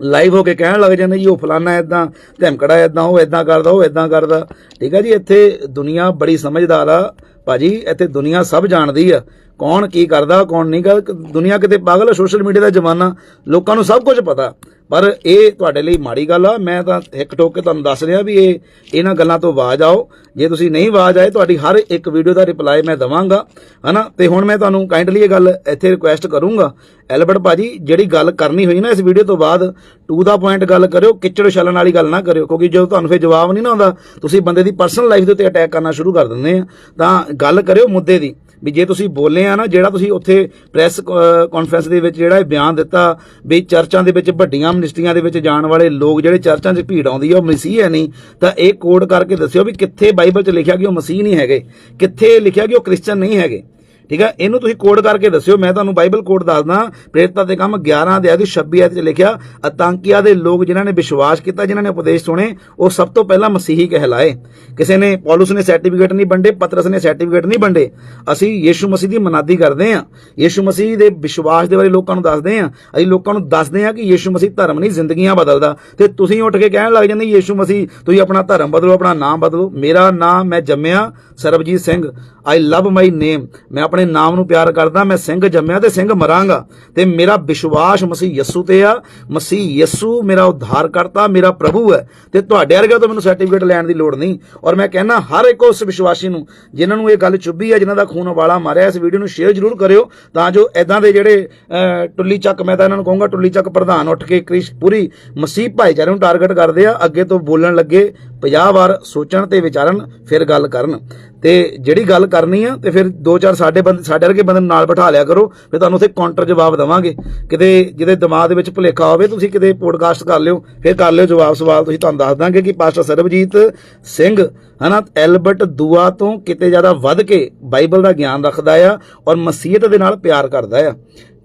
ਲਾਈਵ ਹੋ ਕੇ ਕਹਿਣ ਲੱਗ ਜਾਂਦੇ ਜੀ, ਉਹ ਫਲਾਨਾ ਇਦਾਂ ਧਮਕੜਾ ਇਦਾਂ ਉਹ ਇਦਾਂ ਕਰਦਾ, ਉਹ ਇਦਾਂ ਕਰਦਾ। ਠੀਕ ਆ ਜੀ, ਇੱਥੇ ਦੁਨੀਆ ਬੜੀ ਸਮਝਦਾਰ ਆ। ਭਾਜੀ, ਇੱਥੇ ਦੁਨੀਆ ਸਭ ਜਾਣਦੀ ਆ। ਕੌਣ ਕੀ ਕਰਦਾ, ਕੌਣ ਨਹੀਂ ਕਰਦਾ। ਦੁਨੀਆ ਕਿਤੇ ਪਾਗਲ ਆ, ਸੋਸ਼ਲ ਮੀਡੀਆ ਦਾ ਜ਼ਮਾਨਾ। ਲੋਕਾਂ ਨੂੰ ਸਭ ਕੁਝ ਪਤਾ। ਪਰ ਇਹ ਤੁਹਾਡੇ ਲਈ ਮਾੜੀ ਗੱਲ ਆ। ਮੈਂ ਤਾਂ ਇੱਕ ਠੋਕ ਕੇ ਤੁਹਾਨੂੰ ਦੱਸ ਰਿਹਾ ਵੀ ਇਹ, ਇਹਨਾਂ ਗੱਲਾਂ ਤੋਂ ਆਵਾਜ਼ ਆਓ। ਜੇ ਤੁਸੀਂ ਨਹੀਂ ਆਵਾਜ਼ ਆਏ, ਤੁਹਾਡੀ ਹਰ ਇੱਕ ਵੀਡੀਓ ਦਾ ਰਿਪਲਾਈ ਮੈਂ ਦਵਾਂਗਾ, ਹਨਾ? ਤੇ ਹੁਣ ਮੈਂ ਤੁਹਾਨੂੰ ਕਾਈਂਡਲੀ ਇਹ ਗੱਲ ਇੱਥੇ ਰਿਕੁਐਸਟ ਕਰੂੰਗਾ। ਐਲਬਰਟ ਭਾਜੀ, ਜਿਹੜੀ ਗੱਲ ਕਰਨੀ ਹੋਈ ਨਾ ਇਸ ਵੀਡੀਓ ਤੋਂ ਬਾਅਦ ਟੂ ਦਾ ਪੁਆਇੰਟ ਗੱਲ ਕਰਿਓ, ਕਿਚੜ ਛਲਣ ਵਾਲੀ ਗੱਲ ਨਾ ਕਰਿਓ, ਕਿਉਂਕਿ ਜਦੋਂ ਤੁਹਾਨੂੰ ਫਿਰ ਜਵਾਬ ਨਹੀਂ ਨਾ ਆਉਂਦਾ, ਤੁਸੀਂ ਬੰਦੇ ਦੀ ਪਰਸਨਲ ਲਾਈਫ ਦੇ ਉੱਤੇ ਅਟੈਕ ਕਰਨਾ ਸ਼ੁਰੂ ਕਰ ਦਿੰਦੇ ਆ। ਤਾਂ ਗੱਲ ਕਰਿਓ ਮੁੱਦੇ ਦੀ। ਵੀ ਜੇ ਤੁਸੀਂ ਬੋਲੇ ਆ ਨਾ, ਜਿਹੜਾ ਤੁਸੀਂ ਉੱਥੇ ਪ੍ਰੈਸ ਕਾਨਫਰੰਸ ਦੇ ਵਿੱਚ ਜਿਹੜਾ ਇਹ ਬਿਆਨ ਦਿੱਤਾ ਵੀ ਚਰਚਾਂ ਦੇ ਵਿੱਚ ਵੱਡੀਆਂ ਮਿਨਿਸਟਰੀਆਂ ਦੇ ਵਿੱਚ ਜਾਣ ਵਾਲੇ ਲੋਕ ਜਿਹੜੇ ਚਰਚਾਂ 'ਚ ਭੀੜ ਆਉਂਦੀ ਆ, ਉਹ ਮਸੀਹ ਹੈ ਨਹੀਂ, ਤਾਂ ਇਹ ਕੋਡ ਕਰਕੇ ਦੱਸਿਓ ਵੀ ਕਿੱਥੇ ਬਾਈਬਲ 'ਚ ਲਿਖਿਆ ਕਿ ਉਹ ਮਸੀਹ ਨਹੀਂ ਹੈਗੇ, ਕਿੱਥੇ ਲਿਖਿਆ ਕਿ ਉਹ ਕ੍ਰਿਸਚੀਅਨ ਨਹੀਂ ਹੈਗੇ। ਠੀਕ ਹੈ? ਇਹਨੂੰ ਤੁਸੀਂ ਕੋਡ ਕਰਕੇ ਦੱਸਿਓ। ਮੈਂ ਤੁਹਾਨੂੰ ਬਾਈਬਲ ਕੋਡ ਦੱਸਦਾ ਪ੍ਰੇਰਿਤਾਂ ਦੇ ਕੰਮ 11 ਦੇ ਆਦੀ 26 ਆਇਤ 'ਚ ਲਿਖਿਆ ਆਤੰਕੀਆਂ ਦੇ ਲੋਕ ਜਿਨ੍ਹਾਂ ਨੇ ਵਿਸ਼ਵਾਸ ਕੀਤਾ, ਜਿਨ੍ਹਾਂ ਨੇ ਉਪਦੇਸ਼ ਸੁਣੇ, ਉਹ ਸਭ ਤੋਂ ਪਹਿਲਾਂ ਮਸੀਹੀ ਕਹਿਲਾਏ। ਕਿਸੇ ਨੇ ਪੌਲਸ ਨੇ ਸਰਟੀਫਿਕੇਟ ਨਹੀਂ ਵੰਡੇ, ਪਤਰਸ ਨੇ ਸਰਟੀਫਿਕੇਟ ਨਹੀਂ ਵੰਡੇ। ਅਸੀਂ ਯੀਸ਼ੂ ਮਸੀਹ ਦੀ ਮਨਾਦੀ ਕਰਦੇ ਹਾਂ। ਯੀਸ਼ੂ ਮਸੀਹ ਦੇ ਵਿਸ਼ਵਾਸ ਦੇ ਬਾਰੇ ਲੋਕਾਂ ਨੂੰ ਦੱਸਦੇ ਹਾਂ। ਅਸੀਂ ਲੋਕਾਂ ਨੂੰ ਦੱਸਦੇ ਹਾਂ ਕਿ ਯੀਸ਼ੂ ਮਸੀਹ ਧਰਮ ਨਹੀਂ, ਜ਼ਿੰਦਗੀਆਂ ਬਦਲਦਾ। ਤੇ ਤੁਸੀਂ ਉੱਠ ਕੇ ਕਹਿਣ ਲੱਗ ਜਾਂਦੇ ਯੀਸ਼ੂ ਮਸੀਹ, ਤੁਸੀਂ ਆਪਣਾ ਧਰਮ ਬਦਲੋ, ਆਪਣਾ ਨਾਮ ਬਦਲੋ। ਮੇਰਾ ਨਾਮ ਮੈਂ ਜੰਮਿਆ, Sarabjit Singh. I love my name ਮੈਂ ਆਪਣੇ ਨਾਮ ਨੂੰ ਪਿਆਰ ਕਰਦਾ ਮੈਂ ਸਿੰਘ ਜੰਮਿਆ ਤੇ ਸਿੰਘ ਮਰਾਂਗਾ। ਤੇ ਮੇਰਾ ਵਿਸ਼ਵਾਸ ਮਸੀਹ ਯੱਸੂ ਤੇ ਆ। ਮਸੀਹ ਯੱਸੂ ਮੇਰਾ ਉଦ୍ਧਾਰ ਕਰਤਾ ਮੇਰਾ ਪ੍ਰਭੂ ਹੈ। ਤੇ ਤੁਹਾਡੇ ਵਰਗੇ ਤੋਂ ਮੈਨੂੰ ਸਰਟੀਫਿਕੇਟ ਲੈਣ ਦੀ ਲੋੜ ਨਹੀਂ। ਔਰ ਮੈਂ ਕਹਿੰਦਾ ਹਰ ਇੱਕ ਉਸ ਵਿਸ਼ਵਾਸੀ ਨੂੰ ਜਿਨ੍ਹਾਂ ਨੂੰ ਇਹ ਗੱਲ ਚੁੱਭੀ ਹੈ ਜਿਨ੍ਹਾਂ ਦਾ ਖੂਨ ਵਾਲਾ ਮਾਰਿਆ ਇਸ ਵੀਡੀਓ ਨੂੰ ਸ਼ੇਅਰ ਜ਼ਰੂਰ ਕਰਿਓ। ਤਾਂ ਜੋ ਐਦਾਂ ਦੇ ਜਿਹੜੇ ਅਹ, ਟੁੱਲੀ ਚੱਕ ਮੈਂ ਤਾਂ ਇਹਨਾਂ ਨੂੰ ਕਹੂੰਗਾ ਟੁੱਲੀ ਚੱਕ ਪ੍ਰਧਾਨ ਉੱਠ ਕੇ ਪੂਰੀ ਮਸੀਹ ਭਾਈਚਾਰੇ ਨੂੰ ਟਾਰਗੇਟ ਕਰਦੇ ਆ ਅੱਗੇ ਤੋਂ ਬੋਲਣ ਲੱਗੇ। 50 ਵਾਰ ਸੋਚਣ ਤੇ ਵਿਚਾਰਨ, ਫਿਰ ਗੱਲ ਕਰਨ। ਤੇ ਜਿਹੜੀ ਗੱਲ ਕਰਨੀ ਆ, ਤੇ ਫਿਰ ਦੋ ਚਾਰ ਸਾਡੇ ਬੰਦੇ, ਸਾਡੇ ਵਰਗੇ ਬੰਦੇ ਨਾਲ ਬਿਠਾ ਲਿਆ ਕਰੋ, ਫਿਰ ਤੁਹਾਨੂੰ ਉੱਥੇ ਕਾਊਂਟਰ ਜਵਾਬ ਦੇਵਾਂਗੇ। ਕਿਤੇ, ਜਿਹਦੇ ਦਿਮਾਗ ਦੇ ਵਿੱਚ ਭੁਲੇਖਾ ਹੋਵੇ, ਤੁਸੀਂ ਕਿਤੇ ਪੋਡਕਾਸਟ ਕਰ ਲਿਓ, ਫਿਰ ਕਰ ਲਿਓ ਜਵਾਬ ਸਵਾਲ, ਤੁਸੀਂ ਤੁਹਾਨੂੰ ਦੱਸ ਦਾਂਗੇ ਕਿ ਪਾਸਟਰ ਸਰਬਜੀਤ ਸਿੰਘ, ਹਨਾ, ਐਲਬਰਟ ਦੂਆ ਤੋਂ ਕਿਤੇ ਜ਼ਿਆਦਾ ਵੱਧ ਕੇ ਬਾਈਬਲ ਦਾ ਗਿਆਨ ਰੱਖਦਾ ਆ ਔਰ ਮਸੀਹਤ ਦੇ ਨਾਲ ਪਿਆਰ ਕਰਦਾ ਆ।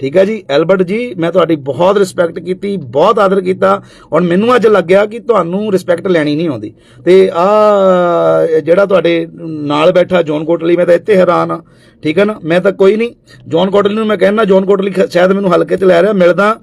ਠੀਕ ਹੈ ਜੀ, ਐਲਬਰਟ ਜੀ, ਮੈਂ ਤੁਹਾਡੀ ਬਹੁਤ ਰਿਸਪੈਕਟ ਕੀਤੀ, ਬਹੁਤ ਆਦਰ ਕੀਤਾ। ਔਰ ਮੈਨੂੰ ਅੱਜ ਲੱਗਿਆ ਕਿ ਤੁਹਾਨੂੰ ਰਿਸਪੈਕਟ ਲੈਣੀ ਨਹੀਂ ਆਉਂਦੀ। ਤੇ ਆ, ਜਿਹੜਾ ਤੁਹਾਡੇ ਨਾਲ ਬੈਠਾ ਜੌਨ ਕੋਟਲੀ, ਮੈਂ ਤਾਂ ਇੱਥੇ ਹੈਰਾਨ ਆ ਠੀਕ ਹੈ ਨਾ, ਮੈਂ ਤਾਂ ਕੋਈ ਨਹੀਂ। ਜੌਨ ਕੋਟਲੀ ਨੂੰ ਮੈਂ ਕਹਿੰਦਾ, ਜੌਨ ਕੋਟਲੀ ਸ਼ਾਇਦ ਮੈਨੂੰ ਹਲਕੇ 'ਚ ਲੈ ਰਿਹਾ, ਮਿਲਦਾ।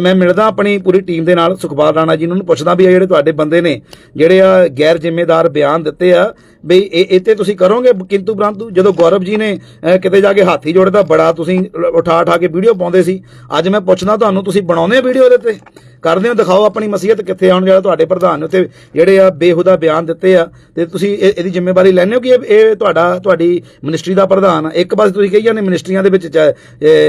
ਮੈਂ ਮਿਲਦਾ ਆਪਣੀ ਪੂਰੀ ਟੀਮ ਦੇ ਨਾਲ, ਸੁਖਪਾਲ ਰਾਣਾ ਜੀ ਨੂੰ ਪੁੱਛਦਾ ਵੀ ਆ ਜਿਹੜੇ ਤੁਹਾਡੇ ਬੰਦੇ ਨੇ, ਜਿਹੜੇ ਆ ਗੈਰ ਜ਼ਿੰਮੇਦਾਰ ਬਿਆਨ ਦਿੱਤੇ ਆ ਬਈ ਇਹ ਤੇ ਤੁਸੀਂ ਕਰੋਗੇ, ਕਿੰਤੂ ਪ੍ਰੰਤੂ ਜਦੋਂ ਗੌਰਵ ਜੀ ਨੇ ਕਿਤੇ ਜਾ ਕੇ ਹਾਥੀ ਜੋੜੇ ਜੋੜਦਾ, ਬੜਾ ਤੁਸੀਂ ਉਠਾ ਉਠਾ ਕੇ ਵੀਡੀਓ ਪਾਉਂਦੇ ਸੀ। ਅੱਜ ਮੈਂ ਪੁੱਛਦਾ ਤੁਹਾਨੂੰ, ਤੁਸੀਂ ਬਣਾਉਂਦੇ ਵੀਡੀਓ ਇਹਦੇ ਤੇ? ਕਰਦੇ ਹੋ, ਦਿਖਾਓ ਆਪਣੀ ਮਸੀਹਤ ਕਿੱਥੇ ਆਉਣ ਜਿਹੜਾ ਤੁਹਾਡੇ ਪ੍ਰਧਾਨ ਨੇ ਉੱਤੇ ਜਿਹੜੇ ਆ ਬੇਹੁਦਾ ਬਿਆਨ ਦਿੱਤੇ ਆ ਤੇ ਤੁਸੀਂ ਇਹ- ਇਹਦੀ ਜ਼ਿੰਮੇਵਾਰੀ ਲੈਣੇ ਹੋ ਕਿ ਇਹ ਤੁਹਾਡਾ ਤੁਹਾਡੀ ਮਿਨਿਸਟਰੀ ਦਾ ਪ੍ਰਧਾਨ ਆ? ਇੱਕ ਪਾਸੇ ਤੁਸੀਂ ਕਹੀ ਜਾਂਦੇ ਮਿਨਿਸਟਰੀਆਂ ਦੇ ਵਿੱਚ ਚ-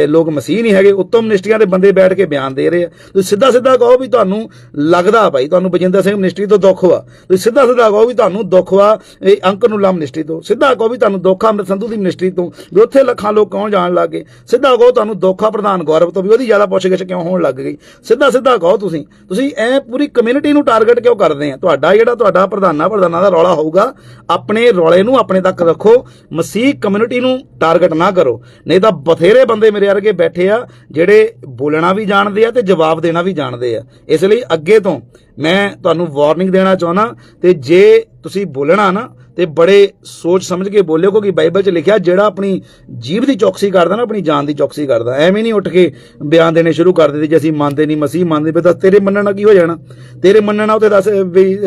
ਲੋਕ ਮਸੀਹ ਨਹੀਂ ਹੈਗੇ ਉੱਤੋਂ ਮਿਨਿਸਟਰੀਆਂ ਦੇ ਬੰਦੇ ਬੈਠ ਕੇ ਬਿਆਨ ਦੇ ਰਹੇ ਆ। ਤੁਸੀਂ ਸਿੱਧਾ ਸਿੱਧਾ ਕਹੋ ਵੀ ਤੁਹਾਨੂੰ ਲੱਗਦਾ ਭਾਈ, ਤੁਹਾਨੂੰ ਬਜਿੰਦਰ ਸਿੰਘ ਮਿਨਿਸਟਰੀ ਤੋਂ ਦੁੱਖ ਵਾ। ਤੁਸੀਂ ਸਿੱਧਾ ਸਿੱਧਾ ਕਹੋ ਵੀ ਤੁਹਾਨੂੰ ਦੁੱਖ ਵਾ, ਇਹ ਅੰਕ ਨੂੰ ਲਾ ਮਿਨਿਸਟਰੀ ਤੋਂ। ਸਿੱਧਾ ਕਹੋ ਵੀ ਤੁਹਾਨੂੰ ਦੁੱਖ ਆ ਅੰਮ੍ਰਿਤ ਸੰਧੂ ਦੀ ਮਿਨਿਸਟਰੀ ਤੋਂ, ਵੀ ਉੱਥੇ ਲੱਖਾਂ ਲੋਕ ਕੌਣ ਜਾਣ ਲੱਗ ਗਏ? ਸਿੱਧਾ ਕਹੋ ਤੁਹਾਨੂੰ ਦੁੱਖ ਆ ਪ੍ਰਧਾਨ ਗੌਰਵ ਤੋਂ ਵੀ, ਉਹਦੀ ਜ਼ਿਆਦਾ ਪੁੱਛਗਿੱਛ ਕਿਉਂ ਹੋਣ ਲੱਗ ਗਈ? ਸਿੱਧਾ ਸਿੱਧਾ ਕਹੋ ਤੁਸੀਂ। ਤੁਸੀਂ ਐ ਪੂਰੀ ਕਮਿਊਨਿਟੀ ਨੂੰ ਟਾਰਗੇਟ ਕਿਉਂ ਕਰਦੇ ਆ? ਤੁਹਾਡਾ ਜਿਹੜਾ ਤੁਹਾਡਾ ਪ੍ਰਧਾਨਾ ਪ੍ਰਧਾਨਾ ਦਾ ਰੌਲਾ ਹੋਊਗਾ, ਆਪਣੇ ਰੌਲੇ ਨੂੰ ਆਪਣੇ ਤੱਕ ਰੱਖੋ, ਮਸੀਹ ਕਮਿਊਨਿਟੀ ਨੂੰ ਟਾਰਗੇਟ ਨਾ ਕਰੋ। ਨਹੀਂ ਤਾਂ ਬਥੇਰੇ ਬੰਦੇ ਮੇਰੇ ਵਰਗੇ ਬੈਠੇ ਆ, ਜਿਹੜੇ ਬੋਲਣਾ ਵੀ ਜਾਣਦੇ ਆ ਤੇ ਜਵਾਬ ਦੇਣਾ ਵੀ ਜਾਣਦੇ ਆ। ਇਸ ਲਈ ਅੱਗੇ ਤੋਂ ਮੈਂ ਤੁਹਾਨੂੰ ਵਾਰਨਿੰਗ ਦੇਣਾ ਚਾਹੁੰਦਾ ਤੇ ਜੇ ਤੁਸੀਂ ਬੋਲਣਾ ਨਾ ਤੇ ਬੜੇ ਸੋਚ ਸਮਝ ਕੇ ਬੋਲਿਓ, ਕਿਉਂਕਿ ਬਾਈਬਲ 'ਚ ਲਿਖਿਆ, ਜਿਹੜਾ ਆਪਣੀ ਜੀਭ ਦੀ ਚੌਕਸੀ ਕਰਦਾ ਨਾ, ਆਪਣੀ ਜਾਨ ਦੀ ਚੌਕਸੀ ਕਰਦਾ। ਐਵੇਂ ਨਹੀਂ ਉੱਠ ਕੇ ਬਿਆਨ ਦੇਣੇ ਸ਼ੁਰੂ ਕਰ ਦਿੰਦੇ, ਜੇ ਅਸੀਂ ਮੰਨਦੇ ਨਹੀਂ, ਮਸੀਹ ਮੰਨਦੇ ਵੀ ਤਾਂ ਤੇਰੇ ਮੰਨਣ ਨਾਲ ਕੀ ਹੋ ਜਾਣਾ? ਤੇਰੇ ਮੰਨਣ ਨਾਲ ਉੱਤੇ ਦੱਸ, ਵੀ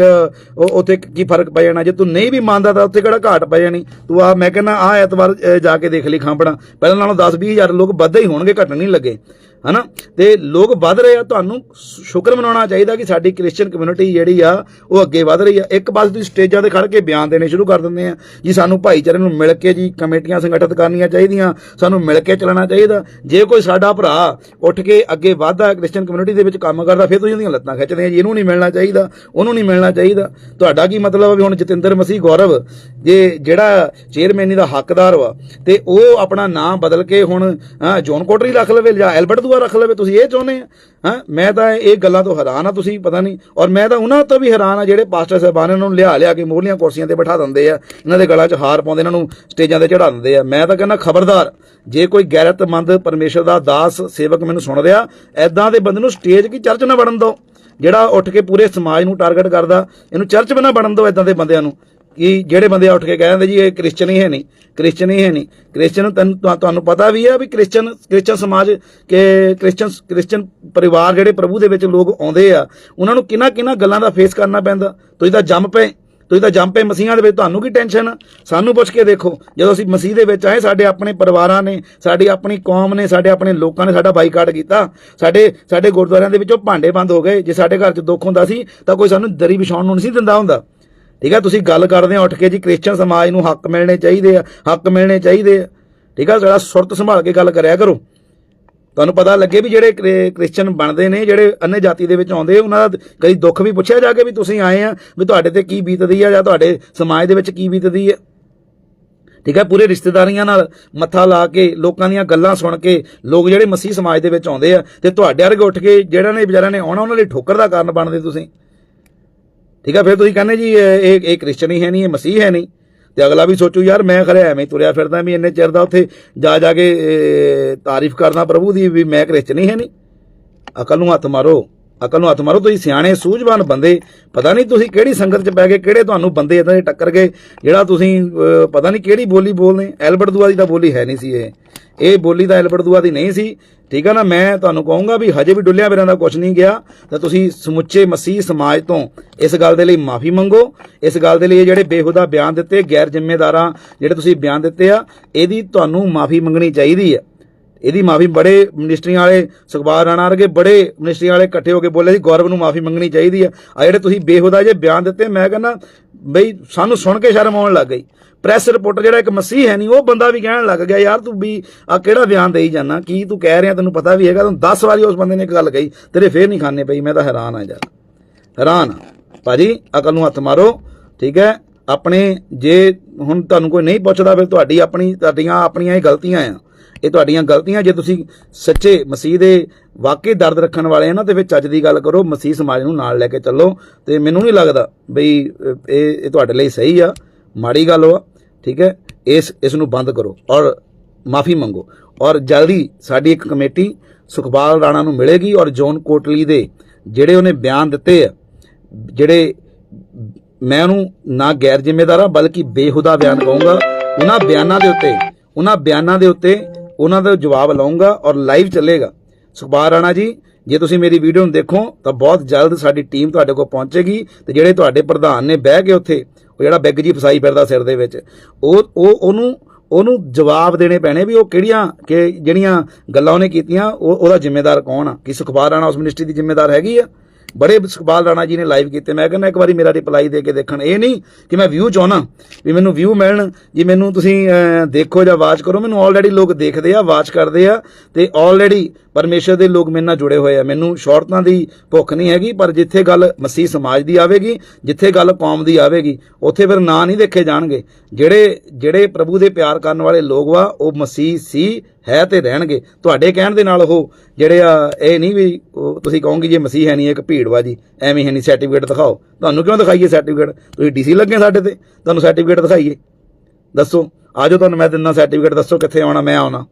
ਉੱਥੇ ਕੀ ਫ਼ਰਕ ਪੈ ਜਾਣਾ? ਜੇ ਤੂੰ ਨਹੀਂ ਵੀ ਮੰਨਦਾ, ਤਾਂ ਉੱਥੇ ਕਿਹੜਾ ਘਾਟ ਪੈ ਜਾਣੀ? ਤੂੰ ਆ ਮੈਂ ਕਹਿੰਦਾ ਆ ਐਤਵਾਰ ਜਾ ਕੇ ਦੇਖ ਲਈ ਖਾਂਪੜਾ ਪਹਿਲਾਂ ਨਾਲੋਂ 10 20 ਹਜ਼ਾਰ ਲੋਕ ਵੱਧ ਹੀ ਹੋਣਗੇ ਘਟ ਨਹੀਂ ਲੱਗੇ। ਹਨਾ? ਤੇ ਲੋਕ ਵੱਧ ਰਹੇ ਆ, ਤੁਹਾਨੂੰ ਸ਼ੁਕਰ ਮਨਾਉਣਾ ਚਾਹੀਦਾ ਕਿ ਸਾਡੀ ਕ੍ਰਿਸਚੀਅਨ ਕਮਿਊਨਿਟੀ ਜਿਹੜੀ ਆ, ਉਹ ਅੱਗੇ ਵੱਧ ਰਹੀ ਆ। ਇੱਕ ਪਾਸੇ ਤੁਸੀਂ ਸਟੇਜਾਂ ਤੇ ਖੜ ਕੇ ਬਿਆਨ ਦੇਣੇ ਸ਼ੁਰੂ ਕਰ ਦਿੰਦੇ ਆ ਜੀ, ਸਾਨੂੰ ਭਾਈਚਾਰੇ ਨੂੰ ਮਿਲ ਕੇ ਜੀ ਕਮੇਟੀਆਂ ਸੰਗਠਿਤ ਕਰਨੀਆਂ ਚਾਹੀਦੀਆਂ, ਸਾਨੂੰ ਮਿਲ ਕੇ ਚੱਲਣਾ ਚਾਹੀਦਾ। ਜੇ ਕੋਈ ਸਾਡਾ ਭਰਾ ਉੱਠ ਕੇ ਅੱਗੇ ਵਧਦਾ ਕ੍ਰਿਸਚੀਅਨ ਕਮਿਊਨਿਟੀ ਦੇ ਵਿੱਚ ਕੰਮ ਕਰਦਾ, ਫਿਰ ਤੁਸੀਂ ਉਹਦੀਆਂ ਲੱਤਾਂ ਖਿੱਚਦੇ ਆ ਜੀ, ਇਹਨੂੰ ਨਹੀਂ ਮਿਲਣਾ ਚਾਹੀਦਾ, ਉਹਨੂੰ ਨਹੀਂ ਮਿਲਣਾ ਚਾਹੀਦਾ। ਤੁਹਾਡਾ ਕੀ ਮਤਲਬ ਆ ਵੀ ਹੁਣ ਜਤਿੰਦਰ ਮਸੀਹ ਗੌਰਵ, ਜੇ ਜਿਹੜਾ ਚੇਅਰਮੈਨੀ ਦਾ ਹੱਕਦਾਰ ਵਾ, ਤੇ ਉਹ ਆਪਣਾ ਨਾਮ ਬਦਲ ਕੇ ਹੁਣ ਜੋਨ ਕੋਟਰੀ ਰੱਖ ਲਵੇ ਜਾਂ ਐਲਬਰਟ ਦੂਆ ਰੱਖ ਲਵੇ, ਤੁਸੀਂ ਇਹ ਚਾਹੁੰਦੇ ਆ? ਹਾਂ? ਮੈਂ ਤਾਂ ਇਹ ਗੱਲਾਂ ਤੋਂ ਹੈਰਾਨ ਆ, ਤੁਸੀਂ ਪਤਾ ਨਹੀਂ। ਔਰ ਮੈਂ ਤਾਂ ਉਹਨਾਂ ਤੋਂ ਵੀ ਹੈਰਾਨ ਆ, ਜਿਹੜੇ ਪਾਸਟਰ ਸਾਹਿਬਾਨ ਇਹਨਾਂ ਨੂੰ ਲਿਆ ਲਿਆ ਕੇ ਮੋਹਲੀਆਂ ਕੁਰਸੀਆਂ ਤੇ ਬਿਠਾ ਦਿੰਦੇ ਆ। ਇਹਨਾਂ ਦੇ ਗਲਾਂ 'ਚ ਹਾਰ ਪਾਉਂਦੇ, ਇਹਨਾਂ ਨੂੰ ਸਟੇਜਾਂ ਤੇ ਚੜਾ ਦਿੰਦੇ ਆ। ਮੈਂ ਤਾਂ ਕਹਿੰਦਾ, ਖਬਰਦਾਰ, ਜੇ ਕੋਈ ਗੈਰਤਮੰਦ ਪਰਮੇਸ਼ਰ ਦਾ ਦਾਸ ਸੇਵਕ ਮੈਨੂੰ ਸੁਣ ਰਿਹਾ ਐਦਾਂ ਦੇ ਬੰਦੇ ਨੂੰ ਸਟੇਜ ਕੀ ਚਰਚ ਨਾ ਵੜਨ ਦਿਓ ਜਿਹੜਾ ਉੱਠ ਕੇ ਪੂਰੇ ਸਮਾਜ ਨੂੰ ਟਾਰਗੇਟ ਕਰਦਾ, ਇਹਨੂੰ ਚਰਚ ਵੀ ਨਾ ਬਣਨ ਦਿਓ ਐਦਾਂ ਦੇ ਬੰਦਿਆਂ ਨੂੰ। ਕਿ ਜਿਹੜੇ ਬੰਦੇ ਉੱਠ ਕੇ ਕਹਿੰਦੇ ਜੀ ਇਹ ਕ੍ਰਿਸਚਨ ਹੀ ਹੈ ਨਹੀਂ, ਕ੍ਰਿਸਚਨ ਹੀ ਹੈ ਨਹੀਂ, ਕ੍ਰਿਸਚਨ ਤੈਨੂੰ ਤੁਹਾਨੂੰ ਪਤਾ ਵੀ ਹੈ ਵੀ ਕ੍ਰਿਸਚਨ ਕ੍ਰਿਸਚਨ ਸਮਾਜ ਕਿ ਕ੍ਰਿਸਚਨ ਕ੍ਰਿਸਚਨ ਪਰਿਵਾਰ ਜਿਹੜੇ ਪ੍ਰਭੂ ਦੇ ਵਿੱਚ ਲੋਕ ਆਉਂਦੇ ਆ, ਉਹਨਾਂ ਨੂੰ ਕਿੰਨਾ ਕਿੰਨਾ ਗੱਲਾਂ ਦਾ ਫੇਸ ਕਰਨਾ ਪੈਂਦਾ। ਤੁਸੀਂ ਤਾਂ ਜੰਮ ਪਏ, ਤੁਸੀਂ ਤਾਂ ਜੰਮ ਪਏ ਮਸੀਹਾਂ ਦੇ ਵਿੱਚ, ਤੁਹਾਨੂੰ ਕੀ ਟੈਨਸ਼ਨ ਆ? ਸਾਨੂੰ ਪੁੱਛ ਕੇ ਦੇਖੋ, ਜਦੋਂ ਅਸੀਂ ਮਸੀਹ ਦੇ ਵਿੱਚ ਆਏ, ਸਾਡੇ ਆਪਣੇ ਪਰਿਵਾਰਾਂ ਨੇ, ਸਾਡੀ ਆਪਣੀ ਕੌਮ ਨੇ, ਸਾਡੇ ਆਪਣੇ ਲੋਕਾਂ ਨੇ ਸਾਡਾ ਬਾਈਕਾਟ ਕੀਤਾ। ਸਾਡੇ ਸਾਡੇ ਗੁਰਦੁਆਰਿਆਂ ਦੇ ਵਿੱਚੋਂ ਭਾਂਡੇ ਬੰਦ ਹੋ ਗਏ। ਜੇ ਸਾਡੇ ਘਰ 'ਚ ਦੁੱਖ ਹੁੰਦਾ ਸੀ, ਤਾਂ ਕੋਈ ਸਾਨੂੰ ਦਰੀ ਵਿਛਾਉਣ ਨੂੰ ਨਹੀਂ ਸੀ ਦਿੰਦਾ ਹੁੰਦਾ। ਠੀਕ ਹੈ ਤੁਸੀਂ ਗੱਲ ਕਰਦੇ ਹੋ ਉੱਠ ਕੇ ਜੀ, ਕ੍ਰਿਸਚਨ ਸਮਾਜ ਨੂੰ ਹੱਕ ਮਿਲਣੇ ਚਾਹੀਦੇ ਆ, ਹੱਕ ਮਿਲਣੇ ਚਾਹੀਦੇ ਆ। ਠੀਕ ਆ? ਜਿਹੜਾ ਸੁਰਤ ਸੰਭਾਲ ਕੇ ਗੱਲ ਕਰਿਆ ਕਰੋ। ਤੁਹਾਨੂੰ ਪਤਾ ਲੱਗੇ ਵੀ ਜਿਹੜੇ ਕ੍ਰਿ- ਕ੍ਰਿਸਚਨ ਬਣਦੇ ਨੇ, ਜਿਹੜੇ ਅੰਨੇ ਜਾਤੀ ਦੇ ਵਿੱਚ ਆਉਂਦੇ, ਉਹਨਾਂ ਦਾ ਕਈ ਦੁੱਖ ਵੀ ਪੁੱਛਿਆ ਜਾ ਕੇ ਵੀ ਤੁਸੀਂ ਆਏ ਆ, ਵੀ ਤੁਹਾਡੇ ਤੇ ਕੀ ਬੀਤਦੀ ਆ, ਜਾਂ ਤੁਹਾਡੇ ਸਮਾਜ ਦੇ ਵਿੱਚ ਕੀ ਬੀਤਦੀ ਆ? ਠੀਕ ਹੈ ਪੂਰੇ ਰਿਸ਼ਤੇਦਾਰੀਆਂ ਨਾਲ ਮੱਥਾ ਲਾ ਕੇ, ਲੋਕਾਂ ਦੀਆਂ ਗੱਲਾਂ ਸੁਣ ਕੇ, ਲੋਕ ਜਿਹੜੇ ਮਸੀਹ ਸਮਾਜ ਦੇ ਵਿੱਚ ਆਉਂਦੇ ਆ, ਤੇ ਤੁਹਾਡੇ ਵਰਗੇ ਉੱਠ ਕੇ, ਜਿਹੜਾ ਨੇ ਵਿਚਾਰਿਆਂ ਨੇ ਆਉਣਾ, ਉਹਨਾਂ ਲਈ ਠੋਕਰ ਦਾ ਕਾਰਨ ਬਣਦੇ ਤੁਸੀਂ। ਠੀਕ ਹੈ ਫਿਰ ਤੁਸੀਂ ਕਹਿੰਦੇ ਜੀ, ਇਹ, ਇਹ- ਇਹ ਕ੍ਰਿਸਚਨ ਹੀ ਹੈ ਨਹੀਂ, ਇਹ ਮਸੀਹ ਹੈ ਨਹੀਂ। ਤੇ ਅਗਲਾ ਵੀ ਸੋਚੂ, ਯਾਰ ਮੈਂ ਖਰੇ ਐਵੇਂ ਹੀ ਤੁਰਿਆ ਫਿਰਦਾ, ਵੀ ਇੰਨੇ ਚਿਰ ਦਾ ਉੱਥੇ ਜਾ ਜਾ ਕੇ ਤਾਰੀਫ ਕਰਨਾ ਪ੍ਰਭੂ ਦੀ, ਵੀ ਮੈਂ ਕ੍ਰਿਸਚਨ ਹੀ ਹੈ ਨਹੀਂ। ਅਕਲ ਨੂੰ ਹੱਥ ਮਾਰੋ, ਅਕਲ ਨੂੰ ਹੱਥ ਮਾਰੋ, ਤੁਸੀਂ ਸਿਆਣੇ, ਸੂਝਵਾਨ ਬੰਦੇ, ਪਤਾ ਨਹੀਂ ਤੁਸੀਂ ਕਿਹੜੀ ਸੰਗਤ 'ਚ ਪੈ ਗਏ ਕਿਹੜੇ ਤੁਹਾਨੂੰ ਬੰਦੇ ਇਦਾਂ ਦੇ ਟੱਕਰ ਗਏ, ਜਿਹੜਾ ਤੁਸੀਂ ਪਤਾ ਨਹੀਂ ਕਿਹੜੀ ਬੋਲੀ ਬੋਲਦੇ, ਐਲਬਰਟ ਦੁਆ ਦੀ ਤਾਂ ਬੋਲੀ ਹੈ ਨਹੀਂ ਸੀ ਇਹ। ਇਹ ਬੋਲੀ ਤਾਂ ਐਲਬਰਟ ਦੁਆ ਦੀ ਨਹੀਂ ਸੀ ਠੀਕ ਆ ਨਾ? ਮੈਂ ਤੁਹਾਨੂੰ ਕਹੂੰਗਾ ਵੀ ਹਜੇ ਵੀ ਡੁੱਲਿਆ ਬਿਰਾਂ ਦਾ ਕੁਝ ਨਹੀਂ ਗਿਆ। ਤਾਂ ਤੁਸੀਂ ਸਮੁੱਚੇ ਮਸੀਹ, ਸਮਾਜ ਤੋਂ ਇਸ ਗੱਲ ਦੇ ਲਈ ਮਾਫੀ ਮੰਗੋ। ਇਸ ਗੱਲ ਦੇ ਲਈ ਇਹ ਜਿਹੜੇ ਬੇਹੂਦਾ ਬਿਆਨ ਦਿੱਤੇ, ਗੈਰ ਜ਼ਿੰਮੇਦਾਰਾਂ ਜਿਹੜੇ ਤੁਸੀਂ ਬਿਆਨ ਦਿੱਤੇ ਆ, ਇਹਦੀ ਤੁਹਾਨੂੰ ਮਾਫੀ ਮੰਗਣੀ ਚਾਹੀਦੀ ਹੈ। ਇਹਦੀ ਮਾਫੀ ਬੜੇ ਮਿਨਿਸਟਰੀਆਂ ਵਾਲੇ ਸੁਖਬਾਰ ਰਾਣਾ ਵਰਗੇ ਬੜੇ ਮਿਨਿਸਟਰੀਆਂ ਵਾਲੇ ਇਕੱਠੇ ਹੋ ਕੇ ਬੋਲੇ ਸੀ, ਗੌਰਵ ਨੂੰ ਮਾਫੀ ਮੰਗਣੀ ਚਾਹੀਦੀ ਆ। ਆ ਜਿਹੜੇ ਤੁਸੀਂ ਬੇਹੁਦਾ ਜੇ ਬਿਆਨ ਦਿੱਤੇ, ਮੈਂ ਕਹਿੰਦਾ ਬਈ ਸਾਨੂੰ ਸੁਣ ਕੇ ਸ਼ਰਮ ਆਉਣ ਲੱਗ ਗਈ। ਪ੍ਰੈਸ ਰਿਪੋਰਟਰ ਜਿਹੜਾ ਇੱਕ ਮਸੀਹ ਹੈ ਨਹੀਂ ਉਹ ਬੰਦਾ ਵੀ ਕਹਿਣ ਲੱਗ ਗਿਆ, ਯਾਰ ਤੂੰ ਵੀ ਆ ਕਿਹੜਾ ਬਿਆਨ ਦੇਈ ਜਾਣਾ ਕੀ ਤੂੰ ਕਹਿ ਰਿਹਾ, ਤੈਨੂੰ ਪਤਾ ਵੀ ਹੈਗਾ, ਤੂੰ 10 ਵਾਰੀ ਉਸ ਬੰਦੇ ਨੇ ਇੱਕ ਗੱਲ ਕਹੀ, ਤੇਰੇ ਫੇਰ ਨਹੀਂ ਖਾਣੇ ਪਈ, ਮੈਂ ਤਾਂ ਹੈਰਾਨ ਆ ਯਾਰ। ਹੈਰਾਨ ਆ। ਭਾਜੀ, ਅਕਲ ਨੂੰ ਹੱਥ ਮਾਰੋ, ਠੀਕ ਹੈ? ਆਪਣੇ ਜੇ ਹੁਣ ਤੁਹਾਨੂੰ ਕੋਈ ਨਹੀਂ ਪੁੱਛਦਾ, ਫਿਰ ਤੁਹਾਡੀ ਆਪਣੀ, ਤੁਹਾਡੀਆਂ ਆਪਣੀਆਂ ਹੀ ਗਲਤੀਆਂ ਆ। ਇਹ ਤੁਹਾਡੀਆਂ ਗਲਤੀਆਂ, ਜੇ ਤੁਸੀਂ ਸੱਚੇ ਮਸੀਹ ਦੇ ਵਾਕਈ ਦਰਦ ਰੱਖਣ ਵਾਲੇ ਆ ਨਾ, ਤੇ ਫਿਰ ਚੱਜ ਦੀ ਗੱਲ ਕਰੋ, ਮਸੀਹ ਸਮਾਜ ਨੂੰ ਨਾਲ ਲੈ ਕੇ ਚੱਲੋ। ਤੇ ਮੈਨੂੰ ਨਹੀਂ ਲੱਗਦਾ ਬਈ, ਇਹ ਇਹ ਤੁਹਾਡੇ ਲਈ ਸਹੀ ਆ, ਮਾੜੀ ਗੱਲ ਵਾ, ਠੀਕ ਹੈ? ਇਸ ਇਸ ਨੂੰ ਬੰਦ ਕਰੋ ਔਰ ਮਾਫੀ ਮੰਗੋ। ਔਰ ਜਲਦੀ ਸਾਡੀ ਇੱਕ ਕਮੇਟੀ ਸੁਖਪਾਲ ਰਾਣਾ ਨੂੰ ਮਿਲੇਗੀ ਔਰ ਜੋਨ ਕੋਟਲੀ ਦੇ ਜਿਹੜੇ ਉਹਨੇ ਬਿਆਨ ਦਿੱਤੇ ਆ, ਜਿਹੜੇ ਮੈਂ ਉਹਨੂੰ ਨਾ ਗੈਰ ਜ਼ਿੰਮੇਦਾਰ ਆ, ਬਲਕਿ ਬੇਹੁਦਾ ਬਿਆਨ ਕਹੂੰਗਾ। ਉਹਨਾਂ ਬਿਆਨਾਂ ਦੇ ਉੱਤੇ, ਉਹਨਾਂ ਬਿਆਨਾਂ ਦੇ ਉੱਤੇ ਉਹਨਾਂ ਦਾ ਜਵਾਬ ਲਵਾਂਗਾ ਔਰ ਲਾਈਵ ਚੱਲੇਗਾ। ਸੁਖਬਾਰ ਰਾਣਾ ਜੀ, ਜੇ ਤੁਸੀਂ ਮੇਰੀ ਵੀਡੀਓ ਨੂੰ ਦੇਖੋ, ਤਾਂ ਬਹੁਤ ਜਲਦ ਸਾਡੀ ਟੀਮ ਤੁਹਾਡੇ ਕੋਲ ਪਹੁੰਚੇਗੀ ਤੇ ਜਿਹੜੇ ਤੁਹਾਡੇ ਪ੍ਰਧਾਨ ਨੇ ਬਹਿ ਕੇ ਉੱਥੇ, ਉਹ ਜਿਹੜਾ ਬੈਗ ਜੀ ਫਸਾਈ ਫਿਰਦਾ ਸਿਰ ਦੇ ਵਿੱਚ, ਉਹ ਉਹ, ਉਹਨੂੰ ਉਹਨੂੰ ਜਵਾਬ ਦੇਣੇ ਪੈਣੇ ਵੀ ਉਹ ਕਿਹੜੀਆਂ, ਕਿ ਜਿਹੜੀਆਂ ਗੱਲਾਂ ਉਹਨੇ ਕੀਤੀਆਂ, ਉਹ, ਉਹਦਾ ਜ਼ਿੰਮੇਦਾਰ ਕੌਣ ਆ? ਕਿ ਸੁਖਬਾਰ ਰਾਣਾ ਉਸ ਮਿਨਿਸਟਰੀ ਦੀ ਜ਼ਿੰਮੇਦਾਰ ਹੈਗੀ ਆ? ਬੜੇ ਸੁਖਬਾਲ ਰਾਣਾ ਜੀ ਨੇ ਲਾਈਵ ਕੀਤੇ। ਮੈਂ ਕਹਿੰਦਾ ਇੱਕ ਵਾਰੀ ਮੇਰਾ ਰਿਪਲਾਈ ਦੇ ਕੇ ਦੇਖਣ। ਇਹ ਨਹੀਂ ਕਿ ਮੈਂ ਵਿਊ ਚਾਹਣਾ ਵੀ ਮੈਨੂੰ ਵਿਊ ਮਿਲਣ ਜੀ ਮੈਨੂੰ ਤੁਸੀਂ ਦੇਖੋ ਜਾਂ ਵਾਚ ਕਰੋ। ਮੈਨੂੰ ਆਲਰੇਡੀ ਲੋਕ ਦੇਖਦੇ ਆ ਵਾਚ ਕਰਦੇ ਆ ਤੇ ਆਲਰੇਡੀ ਪਰਮੇਸ਼ਰ ਦੇ ਲੋਕ ਮੇਰੇ ਨਾਲ ਜੁੜੇ ਹੋਏ ਆ। ਮੈਨੂੰ ਸ਼ੌਰਤਾਂ ਦੀ ਭੁੱਖ ਨਹੀਂ ਹੈਗੀ, ਪਰ ਜਿੱਥੇ ਗੱਲ ਮਸੀਹ ਸਮਾਜ ਦੀ ਆਵੇਗੀ, ਜਿੱਥੇ ਗੱਲ ਕੌਮ ਦੀ ਆਵੇਗੀ, ਉੱਥੇ ਫਿਰ ਨਾਂ ਨਹੀਂ ਦੇਖੇ ਜਾਣਗੇ। ਜਿਹੜੇ ਜਿਹੜੇ ਪ੍ਰਭੂ ਦੇ ਪਿਆਰ ਕਰਨ ਵਾਲੇ ਲੋਕ ਵਾ, ਉਹ ਮਸੀਹ ਸੀ ਹੈ ਤੇ ਰਹਿਣਗੇ। ਤੁਹਾਡੇ ਕਹਿਣ ਦੇ ਨਾਲ ਉਹ ਜਿਹੜੇ ਆ ਇਹ ਨਹੀਂ ਵੀ ਉਹ ਤੁਸੀਂ ਕਹੋਗੇ ਜੇ ਮਸੀਹ ਹੈ ਨਹੀਂ ਇੱਕ ਭੀੜ ਵਾ ਜੀ ਐਵੇਂ ਹੈ ਨਹੀਂ ਸਰਟੀਫਿਕੇਟ ਦਿਖਾਓ। ਤੁਹਾਨੂੰ ਕਿਉਂ ਦਿਖਾਈਏ ਸਰਟੀਫਿਕੇਟ ਤੁਸੀਂ ਡੀਸੀ ਲੱਗੇ ਸਾਡੇ ਤੇ ਤੁਹਾਨੂੰ ਸਰਟੀਫਿਕੇਟ ਦਿਖਾਈਏ। ਦੱਸੋ ਆਜੋ ਤੁਹਾਨੂੰ ਮੈਂ ਦਿੰਦਾ ਸਰਟੀਫਿਕੇਟ ਦੱਸੋ ਕਿੱਥੇ ਆਉਣਾ ਮੈਂ ਆਉਣਾ।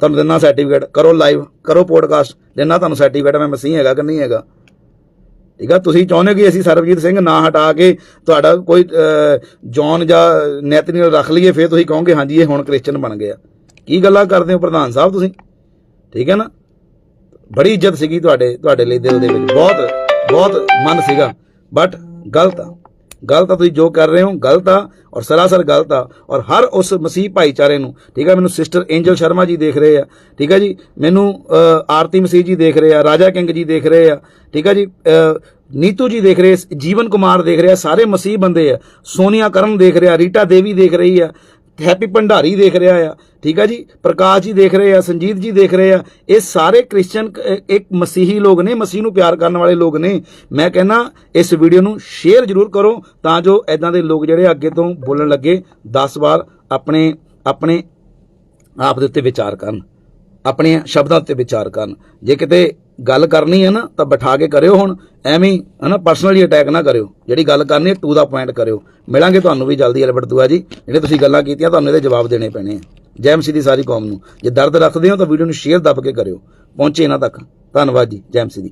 ਤੁਹਾਨੂੰ ਦਿੰਦਾ ਸਰਟੀਫਿਕੇਟ ਕਰੋ ਲਾਈਵ ਕਰੋ ਪੋਡਕਾਸਟ ਦਿੰਦਾ ਤੁਹਾਨੂੰ ਸਰਟੀਫਿਕੇਟ ਮੈਂ ਮਸੀਹ ਹੈਗਾ ਕਿ ਨਹੀਂ ਹੈਗਾ। ਠੀਕ ਆ ਤੁਸੀਂ ਚਾਹੁੰਦੇ ਹੋ ਕਿ ਅਸੀਂ ਸਰਬਜੀਤ ਸਿੰਘ ਨਾਂ ਹਟਾ ਕੇ ਤੁਹਾਡਾ ਕੋਈ ਅਹ, ਜੌਨ ਜਾਂ ਨੈਤਨੀਲ ਰੱਖ ਲਈਏ ਫਿਰ ਤੁਸੀਂ ਕਹੋਗੇ ਹਾਂਜੀ ਇਹ ਹੁਣ ਕ੍ਰਿਸਚੀਅਨ ਬਣ ਗਏ ਆ। ਕੀ ਗੱਲਾਂ ਕਰਦੇ ਹੋ ਪ੍ਰਧਾਨ ਸਾਹਿਬ ਤੁਸੀਂ? ਠੀਕ ਹੈ ਨਾ? ਬੜੀ ਇੱਜ਼ਤ ਸੀਗੀ ਤੁਹਾਡੇ ਤੁਹਾਡੇ ਲਈ ਦਿਲ ਦੇ ਵਿੱਚ। ਬਹੁਤ ਬਹੁਤ ਮਨ ਸੀਗਾ। ਬਟ ਗਲਤ ਆ। ਗਲਤ ਆ ਤੁਸੀਂ ਜੋ ਕਰ ਰਹੇ ਹੋ, ਗਲਤ ਆ ਔਰ ਸਰਾਸਰ ਗਲਤ ਆ। ਔਰ ਹਰ ਉਸ ਮਸੀਹ ਭਾਈਚਾਰੇ ਨੂੰ, ਠੀਕ ਆ ਮੈਨੂੰ ਸਿਸਟਰ ਐਂਜਲ ਸ਼ਰਮਾ ਜੀ ਦੇਖ ਰਹੇ ਆ। ਠੀਕ ਆ ਜੀ? ਮੈਨੂੰ ਆਰਤੀ ਮਸੀਹ ਜੀ ਦੇਖ ਰਹੇ ਆ, ਰਾਜਾ ਕਿੰਗ ਜੀ ਦੇਖ ਰਹੇ ਆ। ਠੀਕ ਆ ਜੀ? ਨੀਤੂ ਜੀ ਦੇਖ ਰਹੇ, ਜੀਵਨ ਕੁਮਾਰ ਦੇਖ ਰਹੇ ਆ ਸਾਰੇ ਮਸੀਹ ਬੰਦੇ ਆ। ਸੋਨੀਆ ਕਰਨ ਦੇਖ ਰਿਹਾ, ਰੀਟਾ ਦੇਵੀ ਦੇਖ ਰਹੀ ਆ। ਹੈਪੀ ਭੰਡਾਰੀ ਦੇਖ ਰਿਹਾ ਆ, ਠੀਕ ਆ ਜੀ? ਪ੍ਰਕਾਸ਼ ਜੀ ਦੇਖ ਰਹੇ ਆ, ਸੰਜੀਤ ਜੀ ਦੇਖ ਰਹੇ ਆ। ਇਹ ਸਾਰੇ ਕ੍ਰਿਸਚੀਅਨ ਇੱਕ ਮਸੀਹੀ ਲੋਕ ਨੇ, ਮਸੀਹ ਨੂੰ ਪਿਆਰ ਕਰਨ ਵਾਲੇ ਲੋਕ ਨੇ। ਮੈਂ ਕਹਿੰਦਾ, ਇਸ ਵੀਡੀਓ ਨੂੰ ਸ਼ੇਅਰ ਜ਼ਰੂਰ ਕਰੋ ਤਾਂ ਜੋ ਐਦਾਂ ਦੇ ਲੋਕ ਜਿਹੜੇ ਅੱਗੇ ਤੋਂ ਬੋਲਣ ਲੱਗੇ 10 ਵਾਰ ਆਪਣੇ ਆਪਣੇ ਆਪ ਦੇ ਉੱਤੇ ਵਿਚਾਰ ਕਰਨ, ਆਪਣੇ ਸ਼ਬਦਾਂ ਉੱਤੇ ਵਿਚਾਰ ਕਰਨ। ਜੇ ਕਿਤੇ ਗੱਲ ਕਰਨੀ ਹੈ ਨਾ, ਤਾਂ ਬਿਠਾ ਕੇ ਕਰਿਓ ਹੁਣ। ਐਵੇਂ ਹੀ ਨਾ ਪਰਸਨਲੀ ਅਟੈਕ ਨਾ ਕਰਿਓ। ਜਿਹੜੀ ਗੱਲ ਕਰਨੀ ਹੈ ਟੂ ਦਾ ਪੁਆਇੰਟ ਕਰਿਓ। ਮਿਲਾਂਗੇ ਤੁਹਾਨੂੰ ਵੀ ਜਲਦੀ, ਅਲਬਰਟ ਦੁਆ ਜੀ, ਜਿਹੜੇ ਤੁਸੀਂ ਗੱਲਾਂ ਕੀਤੀਆਂ, ਤੁਹਾਨੂੰ ਇਹਦੇ ਜਵਾਬ ਦੇਣੇ ਪੈਣੇ ਆ। ਜੈ ਮਸੀਹ ਦੀ ਸਾਰੀ ਕੌਮ ਨੂੰ। ਜੇ ਦਰਦ ਰੱਖਦੇ ਹੋ, ਤਾਂ ਵੀਡੀਓ ਨੂੰ ਸ਼ੇਅਰ ਦੱਬ ਕੇ ਕਰਿਓ। ਪਹੁੰਚੇ ਇਹਨਾਂ ਤੱਕ। ਧੰਨਵਾਦ ਜੀ, ਜੈ ਮਸੀਹ ਦੀ।